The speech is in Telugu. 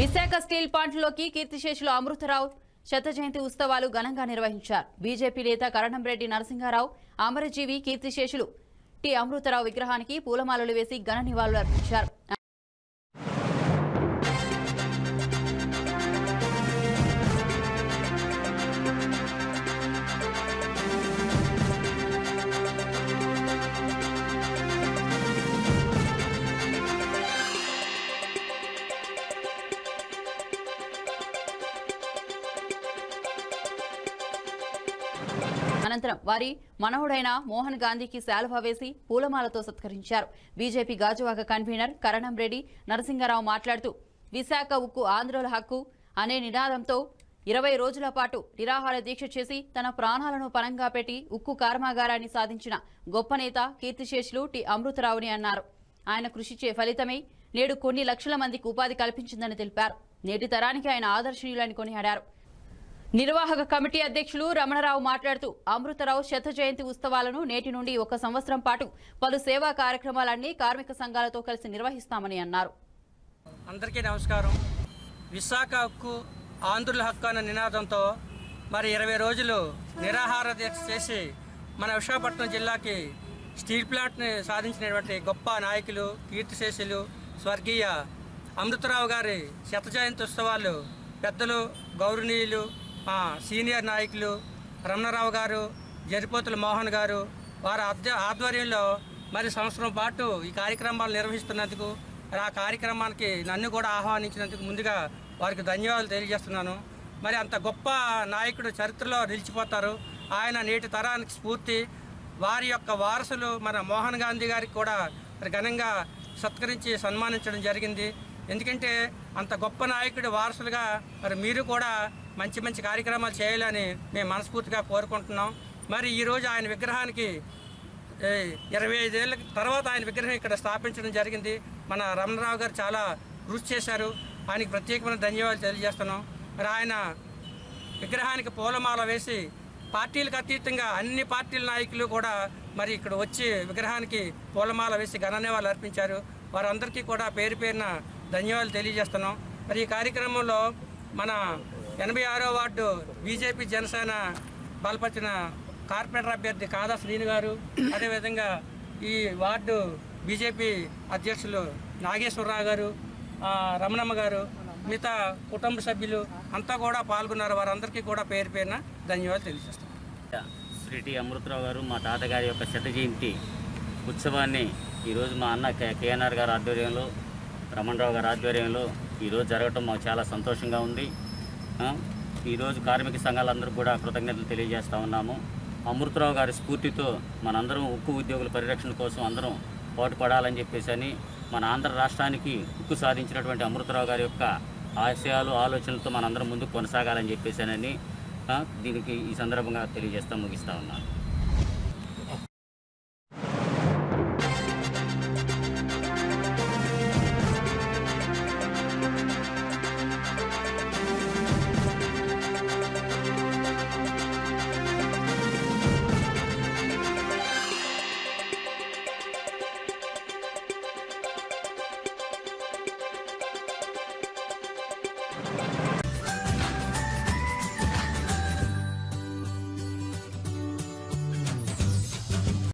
విశాఖ స్టీల్ ప్లాంట్లోకి కీర్తిశేషులు అమృతరావు. శత జయంతి ఉత్సవాలు ఘనంగా నిర్వహించారు. బీజేపీ నేత కరణంరెడ్డి నరసింహారావు అమరజీవి కీర్తిశేషులు టి. అమృతరావు విగ్రహానికి పూలమాలలు వేసి ఘన నివాళులు అనంతరం వారి మనవుడైన మోహన్ గాంధీకి శాలువా వేసి పూలమాలతో సత్కరించారు. బీజేపీ గాజువాక కన్వీనర్ కరణం రెడ్డి నరసింహారావు మాట్లాడుతూ విశాఖ ఉక్కు ఆంధ్రుల హక్కు అనే నినాదంతో ఇరవై రోజుల పాటు నిరాహార దీక్ష చేసి తన ప్రాణాలను పణంగా పెట్టి ఉక్కు కర్మాగారాన్ని సాధించిన గొప్ప నేత కీర్తిశేషులు టి. అమృతరావుని అన్నారు. ఆయన కృషి చే ఫలితమై నేడు కొన్ని లక్షల మందికి ఉపాధి కల్పించిందని తెలిపారు. నేటి తరానికి ఆయన ఆదర్శనీయులని కొనియాడారు. నిర్వాహక కమిటీ అధ్యక్షులు రమణరావు మాట్లాడుతూ అమృతరావు శత జయంతి ఉత్సవాలను నేటి నుండి ఒక సంవత్సరం పాటు పలు సేవా కార్యక్రమాలన్నీ కార్మిక సంఘాలతో కలిసి నిర్వహిస్తామని అన్నారు. అందరికీ నమస్కారం. విశాఖ హక్కు ఆంధ్రుల హక్కు అనే నినాదంతో మరి ఇరవై రోజులు నిరాహార దీక్ష చేసి మన విశాఖపట్నం జిల్లాకి స్టీల్ ప్లాంట్ని సాధించినటువంటి గొప్ప నాయకులు కీర్తిశేషులు స్వర్గీయ అమృతరావు గారి శత జయంతి ఉత్సవాలు పెద్దలు గౌరవనీయులు సీనియర్ నాయకులు రమణరావు గారు జరిపోతుల మోహన్ గారు వారి ఆధ్వర్యంలో మరి సంవత్సరం పాటు ఈ కార్యక్రమాలు నిర్వహిస్తున్నందుకు మరి ఆ కార్యక్రమానికి నన్ను కూడా ఆహ్వానించినందుకు ముందుగా వారికి ధన్యవాదాలు తెలియజేస్తున్నాను. మరి అంత గొప్ప నాయకుడు చరిత్రలో నిలిచిపోతారు. ఆయన నేటి తరానికి స్ఫూర్తి. వారి యొక్క వారసులు మన మోహన్ గాంధీ గారికి కూడా మరి ఘనంగా సత్కరించి సన్మానించడం జరిగింది. ఎందుకంటే అంత గొప్ప నాయకుడి వారసులుగా మరి మీరు కూడా మంచి మంచి కార్యక్రమాలు చేయాలని మేము మనస్ఫూర్తిగా కోరుకుంటున్నాం. మరి ఈరోజు ఆయన విగ్రహానికి ఇరవై ఐదేళ్ళ తర్వాత ఆయన విగ్రహం ఇక్కడ స్థాపించడం జరిగింది. మన రమణరావు గారు చాలా కృషి చేశారు. ఆయనకి ప్రత్యేకమైన ధన్యవాదాలు తెలియజేస్తున్నాం. మరి ఆయన విగ్రహానికి పూలమాల వేసి పార్టీలకు అతీతంగా అన్ని పార్టీల నాయకులు కూడా మరి ఇక్కడ వచ్చి విగ్రహానికి పూలమాల వేసి ఘననివాళులు అర్పించారు. వారందరికీ కూడా పేరు పేరున ధన్యవాదాలు తెలియజేస్తున్నాం. మరి ఈ కార్యక్రమంలో మన ఎనభై ఆరో వార్డు బీజేపీ జనసేన బలపరిచిన కార్పొరేటర్ అభ్యర్థి కాదా శ్రీను గారు. అదేవిధంగా ఈ వార్డు బీజేపీ అధ్యక్షులు నాగేశ్వరరావు గారు రమణమ్మ గారు మిగతా కుటుంబ సభ్యులు అంతా కూడా పాల్గొన్నారు. వారందరికీ కూడా పేరు పేరున ధన్యవాదాలు తెలియజేస్తాం శ్రీటి అమృతరావు గారు మా తాతగారి యొక్క శత జయంతి ఉత్సవాన్ని ఈరోజు మా అన్న కే కేఎన్ఆర్ గారి ఆధ్వర్యంలో రమణరావు గారి ఆధ్వర్యంలో ఈరోజు జరగటం మాకు చాలా సంతోషంగా ఉంది. ఈరోజు కార్మిక సంఘాలందరూ కూడా కృతజ్ఞతలు తెలియజేస్తూ ఉన్నాము. అమృతరావు గారి స్ఫూర్తితో మనందరం ఉక్కు ఉద్యోగుల పరిరక్షణ కోసం అందరం పాటుపడాలని చెప్పేసి అని మన ఆంధ్ర రాష్ట్రానికి ఉక్కు సాధించినటువంటి అమృతరావు గారి యొక్క ఆశయాలు ఆలోచనలతో మనందరం ముందుకు కొనసాగాలని చెప్పేసానని దీనికి ఈ సందర్భంగా తెలియజేస్తా ముగిస్తూ ఉన్నాను.